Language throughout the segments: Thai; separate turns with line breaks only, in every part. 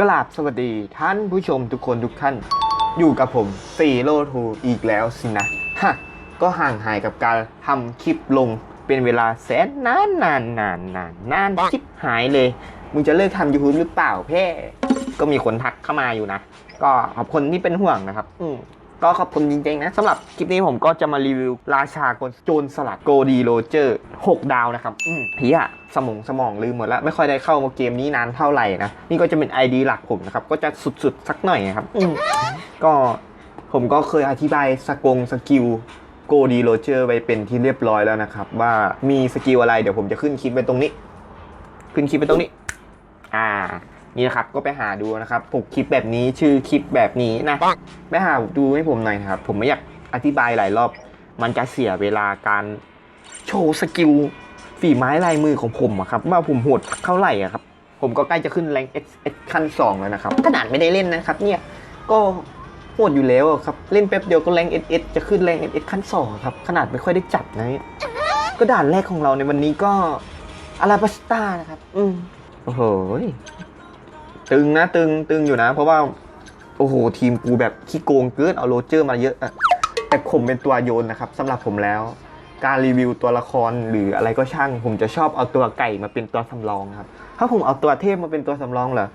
กราบสวัสดีท่านผู้ชมทุกคนทุกท่าน อยู่กับผมซีโร่ทูอีกแล้วสินะฮะก็ห่างหายกับการทำคลิปลงเป็นเวลาแสนนานนานนานนานนานชิบหายเลย มึงจะเลิกทำยูทูบหรือเปล่าเพ่ก็มีคนทักเข้ามาอยู่นะ ก็ขอบคนที่เป็นห่วงนะครับ อืม ก็ขอบคุณจริงๆนะสำหรับคลิปนี้ผมก็จะมารีวิวราชากลโจรสลัดโกดีโรเจอร์6ดาวนะครับอืมเฮียสมองสมองลืมหมดแล้วไม่ค่อยได้เข้ามาเกมนี้นานเท่าไหร่นะ นี่ก็จะเป็น ID หลักผมนะครับ ก็จะสุดๆ สักหน่อยนะครับอืมก็ผมก็เคยอธิบายสกงสกิลโกดีโรเจอร์ไปเป็นที่เรียบร้อยแล้วนะครับ ว่ามีสกิลอะไรเดี๋ยวผมจะขึ้นคลิปไปตรงนี้ ขึ้นคลิปไปตรงนี้ อ่า นี่นะครับก็ไปหาดูนะครับปกคลิปแบบนี้ชื่อคลิปแบบนี้นะไปหาดูให้ผมหน่อยนะครับ ผมไม่อยากอธิบายหลายรอบ มันจะเสียเวลาการโชว์สกิลฝีไม้ลายมือของผมอะครับว่าผมโหดเท่าไหร่อะครับ ผมก็ใกล้จะขึ้นแรงเอสขั้นสองแล้วนะครับขนาดไม่ได้เล่นนะครับ เนี่ยก็โหดอยู่แล้วอะครับเล่นแป๊บเดียวก็แรงเอสเอสจะขึ้นแรงเอสเอสขั้นสองครับขนาดไม่ค่อยได้จับนะเนี่ยก็ด่านแรกของเราในวันนี้ก็อาราบัสตานะครับ อืมโอ้โห ตึงนะตึงตึงอยู่นะ เพราะว่า โอ้โห ทีมกูแบบขี้โกงเกินเอาโรเจอร์มาเยอะอะแต่ผมเป็นตัวโยนนะครับสำหรับผมแล้ว การรีวิวตัวละครหรืออะไรก็ช่าง ผมจะชอบเอาตัวไก่มาเป็นตัวสำรองครับ ถ้าผมเอาตัวเทพมาเป็นตัวสำรองเหรอ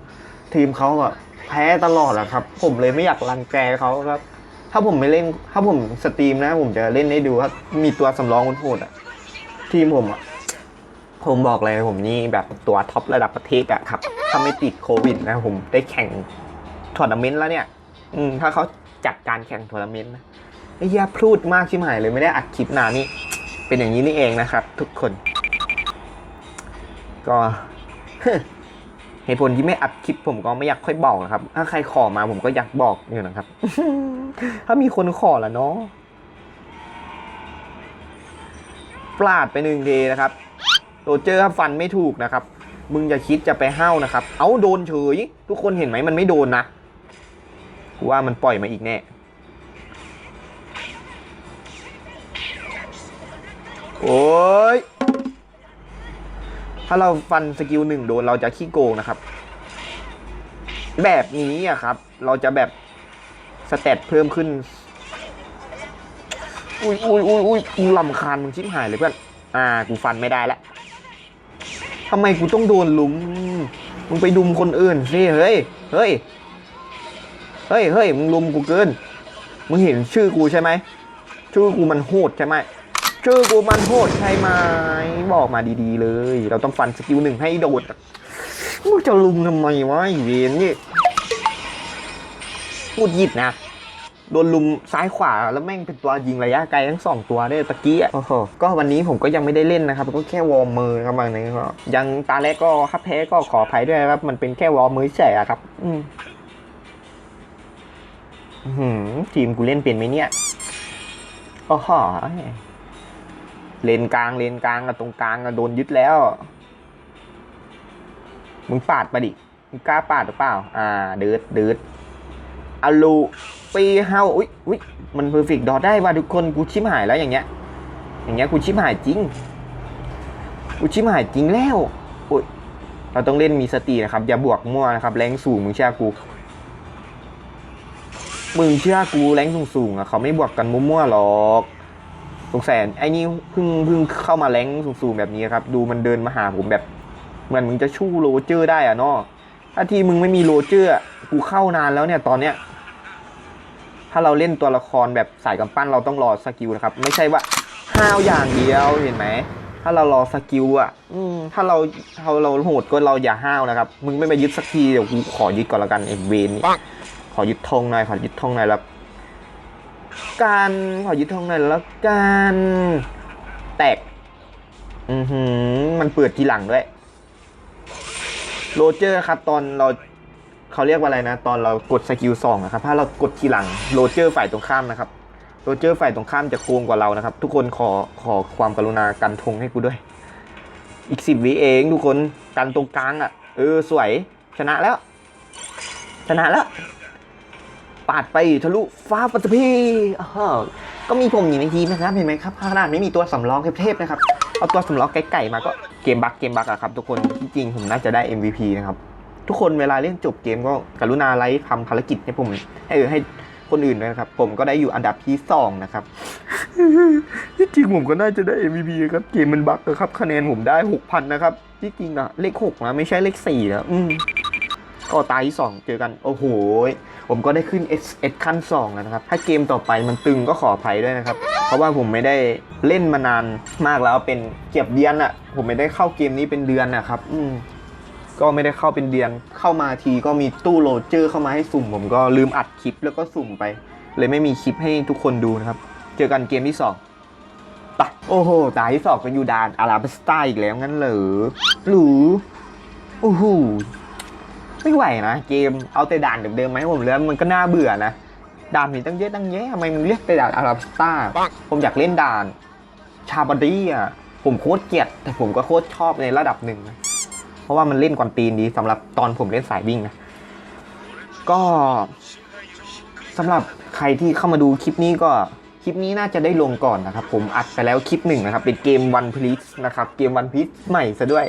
ทีมเขาอะแพ้ตลอดอะครับ ผมเลยไม่อยากรังแกเขาครับ ถ้าผมไม่เล่น ถ้าผมสตรีมนะ ผมจะเล่นให้ดูครับมีตัวสำรองคนโหดอะทีมผมอะ ผมบอกเลยผมนี่แบบตัวท็อประดับประเทศอะครับ ถ้าไม่ติดโควิดนะผมได้แข่งทัวร์นาเมนต์แล้วเนี่ย อืม ถ้าเขาจัดการแข่งทัวร์นาเมนต์นะไอ้เหี้ยาพูดมากชิมหายเลยไม่ได้อัดคลิปนานนี่ เป็นอย่างนี้นี่เองนะครับ ทุกคน ก็เหตุผลที่ไม่อัดคลิปผมก็ไม่อยากค่อยบอกนะครับ ถ้าใครขอมาผมก็อยากบอกอยู่นะครับ ถ้ามีคนขอละเนาะปลาดไปหนึ่งทีนะครับ โรเจอร์ฟันไม่ถูกนะครับ มึงอย่าคิดจะไปห้าวนะครับ เอาโดนเฉย ทุกคนเห็นไหมมันไม่โดนนะกูว่ามันปล่อยมาอีกแน่ โอ้ย ถ้าเราฟันสกิลหนึ่งโดนเราจะขี้โกงนะครับ แบบนี้อะครับ เราจะแบบสเตตเพิ่มขึ้น อุ้ยอุ้ยอุ้ยอุ้ยกูลำคาญมึงชิบหายเลยเพื่อน อ่า กูฟันไม่ได้แล้ว ทำไมกูต้องโดนลุมมึงไปดุมคนอื่นสิเฮ้ย เฮ้ย เฮ้ย เฮ้ย มึงลุมกูเกิน มึงเห็นชื่อกูใช่ไหม ชื่อกูมันโหดใช่ไหม ชื่อกูมันโหดใช่ไหม บอกมาดีๆเลย เราต้องฟันสกิลหนึ่งให้โดด มึงจะลุมทำไมวะไอ้เวนนี่พูดหยิบนะ โดนลุมซ้ายขวาแล้วแม่งเป็นตัวยิงระยะไกลทั้งสองตัวเนี่ยตะกี้อะโอ้โหก็วันนี้ผมก็ยังไม่ได้เล่นนะครับก็แค่วอร์มมือครับบางนี้ก็ยังตาแรกก็คับแพ้ก็ขออภัยด้วยนะครับ มันเป็นแค่วอร์มมือเฉยอะครับ อืมอื้อหือทีมกูเล่นเป็นไหมเนี่ยโอ้โหเลนกลางเลนกลางกับตรงกลางอะโดนยึดแล้ว มึงปาดมาดิ มึงกล้าปาดหรือเปล่า อ่า เดือดเดือดอลู ปีเฮาอุ้ยอุ้ยมันเพอร์เฟกดอได้ว่ะทุกคนกูชิมหายแล้วอย่างเงี้ย อย่างเงี้ยกูชิมหายจริงกูชิมหายจริงแล้วอุ้ยเราต้องเล่นมีสตินะครับ อย่าบวกมั่วนะครับ แรงสูงมึงเชื่อกูมึงเชื่อกูแรงสูงสูงๆอะเขาไม่บวกกันมั่วๆหรอกสงสัยไอ้นี่เพิ่งเพิ่งเข้ามาแรงสูงๆแบบนี้ครับ ดูมันเดินมาหาผมแบบเหมือนมึงจะชู้โรเจอร์ได้อะเนาะถ้าทีมึงไม่มีโรเจอร์กูเข้านานแล้วเนี่ยตอนเนี้ย ถ้าเราเล่นตัวละครแบบสายกำปั้นเราต้องรอสกิลนะครับ ไม่ใช่ว่าห้าวอย่างเดียวเห็นไหมถ้าเรารอสกิลอะอืมถ้าเราถ้าเราโหดก็เราอย่าห้าวนะครับ มึงไม่มายึดสักทีเดี๋ยวกูขอยึดก่อนละกันไอ้เวนนี่ขอยึดธงหน่อยขอยึดธงหน่อยแล้วการขอยึดธงหน่อยแล้วกันแตกอือหือมันเปิดทีหลังด้วยโรเจอร์ครับตอนเรา เขาเรียกว่าอะไรนะ ตอนเรากดสกิลสองนะครับถ้าเรากดทีหลังโรเจอร์ฝ่ายตรงข้ามนะครับโรเจอร์ฝ่ายตรงข้ามจะโกงกว่าเรานะครับ ทุกคนขอขอความกรุณากันทงให้กูด้วย อีกสิบวิเองทุกคนกันตรงกลางอะ เออสวยชนะแล้ว ชนะแล้วปาดไปทะลุฟ้าปัตตภีอ้าวก็มีผมอยู่ในทีมนะครับเห็นไหมครับขนาดไม่มีตัวสำรองเทพๆนะครับเอาตัวสำรองไก่ๆมาก็เกมบักเกมบักอะครับ ทุกคนที่จริงผมน่าจะได้ MVP นะครับ ทุกคนเวลาเล่นจบเกมก็กรุณาไลค์ทำภารกิจให้ผมให้เออให้คนอื่นด้วยนะครับ ผมก็ได้อยู่อันดับที่สองนะครับที่จริงผมก็น่าจะได้ MVP ครับ เกมมันบั๊กนะครับ คะแนนผมได้หกพันนะครับ ที่จริงอะเลขหกนะไม่ใช่เลขสี่แล้วอืมก็ตายที่สองเจอกัน โอ้โห ผมก็ได้ขึ้น S S ขั้น2แล้วนะครับ ถ้าเกมต่อไปมันตึงก็ขออภัยด้วยนะครับ เพราะว่าผมไม่ได้เล่นมานานมากแล้วเป็นเก็บเดือนอะผมไม่ได้เข้าเกมนี้เป็นเดือนนะครับ อืม ก็ไม่ได้เข้าเป็นเดือน เข้ามาทีก็มีตู้โหลดเจอร์เข้ามาให้สุ่ม ผมก็ลืมอัดคลิปแล้วก็สุ่มไป เลยไม่มีคลิปให้ทุกคนดูนะครับ เจอกันเกมที่สองไปะโอ้โหตายที่สองก็อยู่ดานอาราบิสตาอีกแล้วงั้นเหรอหรือโอ้โหไม่ไหวนะเกมเอาแต่ด่านเดิมๆไหมาให้ผมแล้วมันก็น่าเบื่อนะด่านมีตั้งเยอะตั้งแยะทำไมมึงเรียกแต่ด่านอาราบิสตาผมอยากเล่นด่าน ชาบาดี้อะผมโคตรเกลียดแต่ผมก็โคตรชอบในระดับหนึ่งนะ เพราะว่ามันเล่นกวนตีนดีสำหรับตอนผมเล่นสายวิ่งนะ ก็สำหรับใครที่เข้ามาดูคลิปนี้ก็คลิปนี้น่าจะได้ลงก่อนนะครับ ผมอัดไปแล้วคลิปหนึ่งนะครับ เป็นเกมวันพีชนะครับเกมวันพีชใหม่ซะด้วย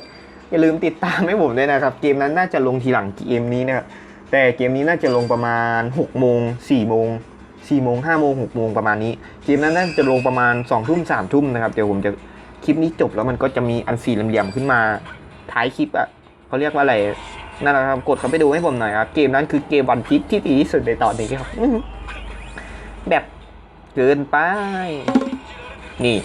อย่าลืมติดตามให้ผมด้วยนะครับ เกมนั้นน่าจะลงทีหลังเกมนี้นะครับแต่เกมนี้น่าจะลงประมาณ6โมง4โมง4โมง5โมง6โมงประมาณนี้ เกมนั้นน่าจะลงประมาณ2ทุ่ม3ทุ่มนะครับเดี๋ยวผมจะคลิปนี้จบแล้วมันก็จะมีอันสี่เหลี่ยมขึ้นมา ท้ายคลิปอะเขาเรียกว่าอะไรนั่นแหละครับกดเข้าไปดูให้ผมหน่อยครับเกมนั้นคือเกมวันพีชที่ดีที่สุดในตอนนี้ครับแบบเกินไป นี่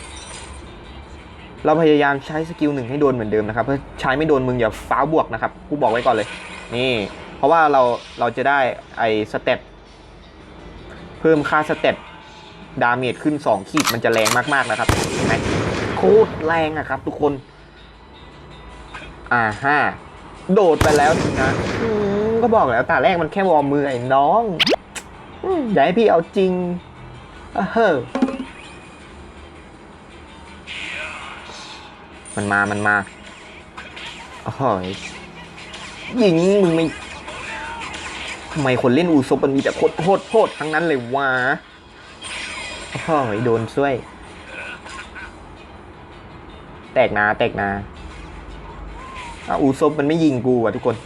เราพยายามใช้สกิลหนึ่งให้โดนเหมือนเดิมนะครับเพื่อใช้ไม่โดนมึงอย่าฟ้าวบวกนะครับกูบอกไว้ก่อนเลย นี่ เพราะว่าเราเราจะได้ไอ้สเตตเพิ่มค่าสเตตดาเมจขึ้น 2 ขีดมันจะแรงมากๆนะครับเห็นไหมโคตรแรงอะครับ ทุกคน อ่าฮะโดดไปแล้วสินะอืมก็บอกแล้วตาแรกมันแค่วอร์มมือไอ้น้องอืมอย่าให้พี่เอาจริงอะเฮ้อมันมา มันมาโอ้โหยยิงมึงไม่ทำไมคนเล่นอูซบมันมีแต่โคตรโคตรโคตรทั้งนั้นเลยวะโอ้โหยโดนช่วย แตกนา แตกนา อะอูซบมันไม่ยิงกูว่ะทุกคน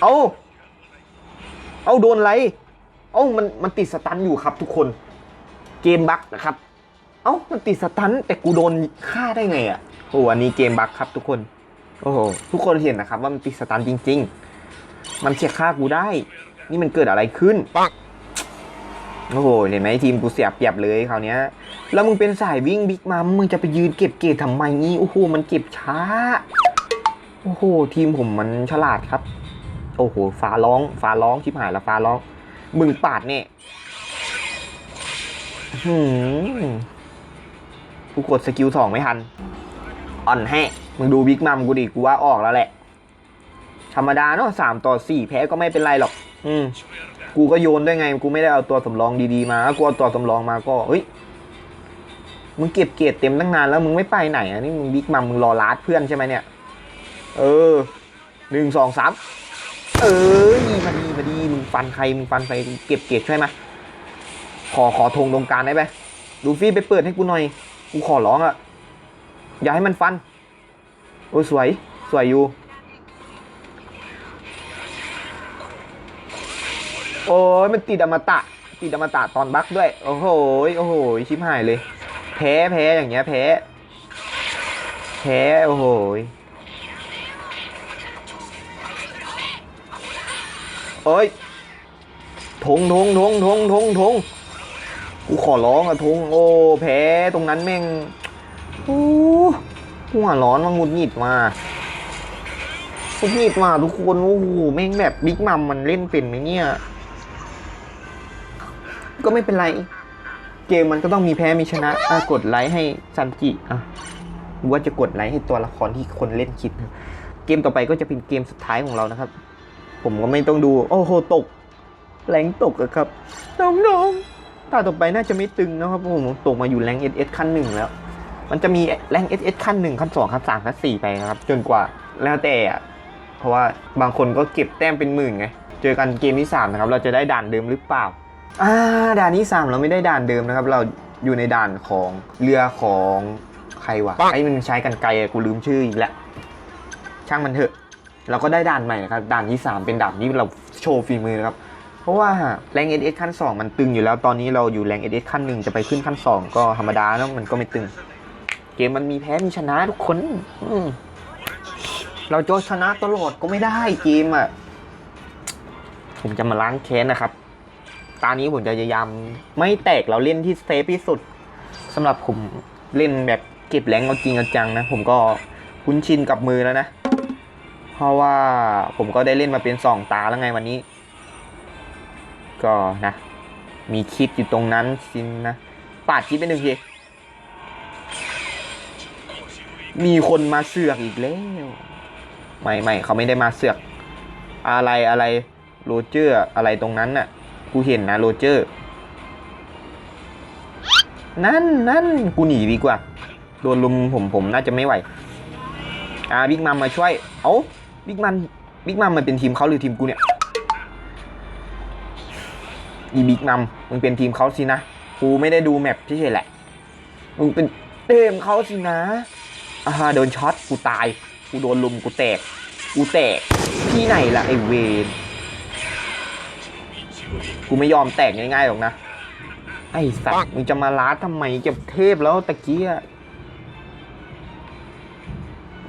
เอาเอาโดนอะไร เอามันมันติดสตันอยู่ครับทุกคน เกมบั๊กนะครับ เอ้ามันติดสตันแต่กูโดนฆ่าได้ไงอะ โอ้อันนี้เกมบั๊กครับทุกคน โอ้โหทุกคนเห็นนะครับว่ามันติดสตันจริง ๆ มันเสียฆ่ากูได้ นี่มันเกิดอะไรขึ้น
ปัง
โอ้โห เห็นไหมทีมกูเสียเปรียบเลยคราวเนี้ยแล้วมึงเป็นสายวิ่งบิ๊กมัมมึงจะไปยืนเก็บเกรดทำไมนี่โอ้โห มันเก็บช้า โอ้โหทีมผมมันฉลาดครับ โอ้โหฟ้าร้องฟ้าร้องชิบหายแล้วฟ้าร้อง มึงปาดเนี่ยหืมกูกดสกิลสองไม่ทัน อ่อนแฮะมึงดูบิ๊กมัมกูดิกูว่าออกแล้วแหละ ธรรมดาเนาะสามต่อสี่แพ้ก็ไม่เป็นไรหรอก อืมกูก็โยนได้ไง กูไม่ได้เอาตัวสำรองดีๆมา กูเอาตัวสำรองมาก็ เฮ้ย มึงเก็บเกียรติเต็มตั้งนานแล้วมึงไม่ไปไหนอะนี่มึงบิ๊กมัมมึงรอลาดเพื่อนใช่ไหมเนี่ย เออหนึ่งสองสามเออมาดีมาดีมึงฟันใครมึงฟันใครเก็บเกียรติช่วยมขอขอธงตรงกลางได้ไหมลูฟี่ไปเปิดให้กูหน่อย กูขอร้องอะ อย่าให้มันฟัน โอ้ยสวย สวยอยู่ โอ้ยมันติดอมตะ ติดอมตะตอนบักด้วย โอ้โห โอ้โห ชิบหายเลย แพ้แพ้อย่างเงี้ยแพ้ แพ้ โอ้โห โอ้ยทงทงทงทงทงทงกูขอร้องอะทงโอ้แพ้ตรงนั้นแม่งโอ้หัวร้อนมาหงุดหงิดมาหงุดหงิดมาทุกคนโอ้โหแม่งแบบบิ๊กมัมมันเล่นเป็นไหมเนี่ยก็ไม่เป็นไร เกมมันก็ต้องมีแพ้มีชนะะกดไลค์ให้ซันจิอะว่าจะกดไลค์ให้ตัวละครที่คนเล่นคิด เกมต่อไปก็จะเป็นเกมสุดท้ายของเรานะครับ ผมก็ไม่ต้องดู โอ้โห ตก แรงตกอะครับ น้องๆตาต่อไปน่าจะไม่ตึงนะครับเพราะผมตกมาอยู่แรงเอสเอสขั้นหนึ่งแล้ว มันจะมีแรงเอสเอสขั้นหนึ่งขั้นสองขั้นสามขั้นสี่ไปนะครับ จนกว่าแล้วแต่อะเพราะว่าบางคนก็เก็บแต้มเป็นหมื่นไง เจอกันเกมที่สามนะครับ เราจะได้ด่านเดิมหรือเปล่า อ่า ด่านที่สามเราไม่ได้ด่านเดิมนะครับ เราอยู่ในด่านของเรือของใครวะ
ปัง
ไอ้มันใช้กันไกลอะกูลืมชื่ออีกแล้วช่างมันเถอะ เราก็ได้ด่านใหม่นะครับด่านที่ 3 เป็นด่านที่เราโชว์ฝีมือนะครับเพราะว่าแรงเอเอขั้น 2 มันตึงอยู่แล้วตอนนี้เราอยู่แรงเอเอขั้นหนึ่งจะไปขึ้นขั้น 2 ก็ธรรมดาเนอะมันก็ไม่ตึง เกมมันมีแพ้มีชนะทุกคนเราจะชนะตลอดก็ไม่ได้เกมอะผมจะมาล้างแค้นนะครับตอนนี้ผมจะพยายามไม่แตกเราเล่นที่เซฟที่สุดสำหรับผมเล่นแบบเก็บแรงเอาจริงเอาจังนะ ผมก็คุ้นชินกับมือแล้วนะ เพราะว่าผมก็ได้เล่นมาเป็นสองตาแล้วไงวันนี้ ก็นะ มีคลิปอยู่ตรงนั้นสินนะ ปาดคลิปไปหนึ่งทีมีคนมาเสือกอีกแล้ว ไม่ไม่เขาไม่ได้มาเสือก อะไรอะไรโรเจอร์อะไรตรงนั้นน่ะ กูเห็นนะโรเจอร์ นั่นนั่นกูหนีดีกว่า โดนลุมผมผมน่าจะไม่ไหว อ่าบิ๊กมัมมาช่วย เอ้า บิ๊กมัมบิ๊กมัมมันเป็นทีมเขาหรือทีมกูเนี่ยอีบิ๊กมัมมึงเป็นทีมเขาสินะกูไม่ได้ดูแมปเฉยๆแหละมึงเป็นเต็มเขาสินะอ่าโดนช็อตกูตายกูโดนลุมกูแตกกูแตกที่ไหนล่ะไอเวนกูไม่ยอมแตกง่ายๆหรอกนะ ไอสัตว์มึงจะมาล้าทำไมเก็บเทพแล้วตะกีย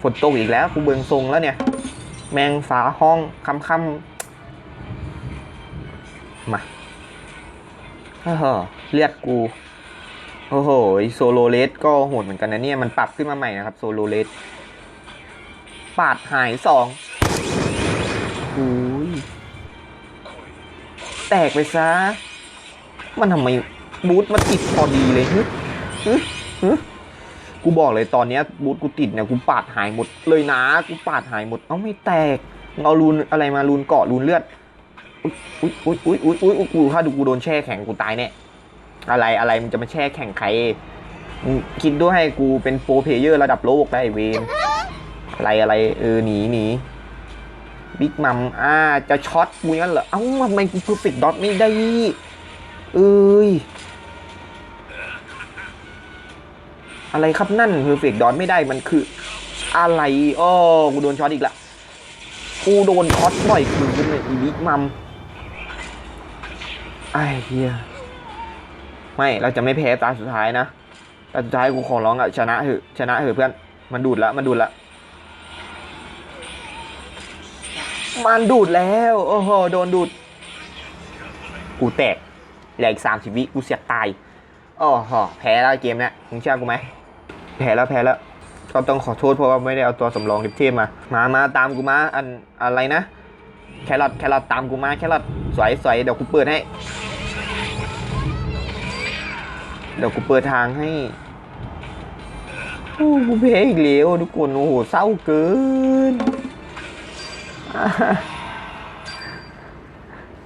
ฝนตกอีกแล้วกูเบิงทรงแล้วเนี่ย แมงฝาห้องคำคำมาเฮ้อเลือดกู โอ้โหโซโลเลสก็โหดเหมือนกันนะเนี่ย มันปรับขึ้นมาใหม่นะครับโซโลเลสปาดหายสองหูยแตกไปซะ มันทำไมบูทมาติดพอดีเลยฮึฮึฮึ กูบอกเลยตอนนี้บูทกูติดเนี่ยกูปาดหายหมดเลยนะกูปาดหายหมดเอ้าไม่แตกเอารูนอะไรมารูนเกาะรูนเลือดอุ้ยอุ้ยอุ้ยอุ้ยอุ้ยอุ้ยกูถ้าดูกูโดนแช่แข็งกูตายแน่อะไรอะไรมันจะมาแช่แข่งใครคิดด้วยให้กูเป็นโปรเพเยอร์ระดับโลกได้เวนอะไรอะไรเออหนีหนีบิ๊กมัมอ่าจะช็อตกูงั้นเหรอเอ้าทำไมกูเพอร์เฟกต์ดอทไม่ได้เอ้ย อะไรครับนั่นเพอร์เฟกดอทไม่ได้มันคืออะไรอ้อกูโดนช็อตอีกละกูโดนช็อตบ่อยคืนเลยอีบิ๊กมัมไอ้เหี้ยไม่เราจะไม่แพ้ตาสุดท้ายนะตาสุดท้ายกูขอร้องอะชนะเถอะชนะเถอะเพื่อนมันดูดละมันดูดละมันดูดแล้ว โอ้โหโดนดูด กูแตกเหลืออีกสามสิบวิกูเสียตายโอ้โหแพ้แล้วเกมเนี้ยมึงเชื่อกูไหม แพ้แล้วแพ้แล้วก็ต้องขอโทษเพราะว่าไม่ได้เอาตัวสำรองเทพมา มามาตามกูมาอันอะไรนะ แครอทแครอทตามกูมาแครอทสวยสวยเดี๋ยวกูเปิดให้ เดี๋ยวกูเปิดทางให้โอ้กูแพ้อีกแล้วทุกคนโอ้โหเศร้าเกิน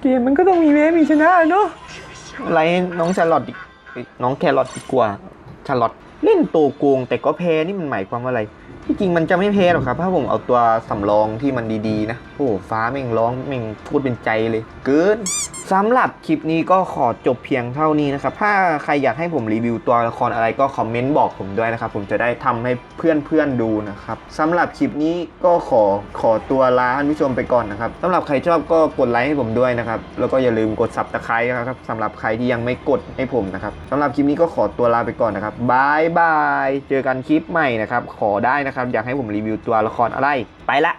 เกมมันก็ต้องมีแพ้มีชนะเนาะอะไรน้องชาลอตอีกเอ้ยน้องแครอทดีกว่าชาลอต เล่นตัวโกงแต่ก็แพ้นี่มันหมายความว่าอะไร ที่จริงมันจะไม่แพ้หรอกครับ ถ้าผมเอาตัวสำรองที่มันดีๆ นะ โอ้ฟ้าแม่งร้องแม่งพูดเป็นใจเลย เกิน สำหรับคลิปนี้ก็ขอจบเพียงเท่านี้นะครับ ถ้าใครอยากให้ผมรีวิวตัวละครอะไรก็คอมเมนต์บอกผมด้วยนะครับ ผมจะได้ทำให้เพื่อนๆดูนะครับสำหรับคลิปนี้ก็ขอขอตัวลาท่านผู้ชมไปก่อนนะครับสำหรับใครชอบก็กดไลค์ให้ผมด้วยนะครับ แล้วก็อย่าลืมกดซับตะไคร้นะครับสำหรับใครที่ยังไม่กดให้ผมนะครับสำหรับคลิปนี้ก็ขอตัวลาไปก่อนนะครับบายบายเจอกันคลิปใหม่นะครับ ขอได้นะครับ อยากให้ผมรีวิวตัวละครอะไรไปละ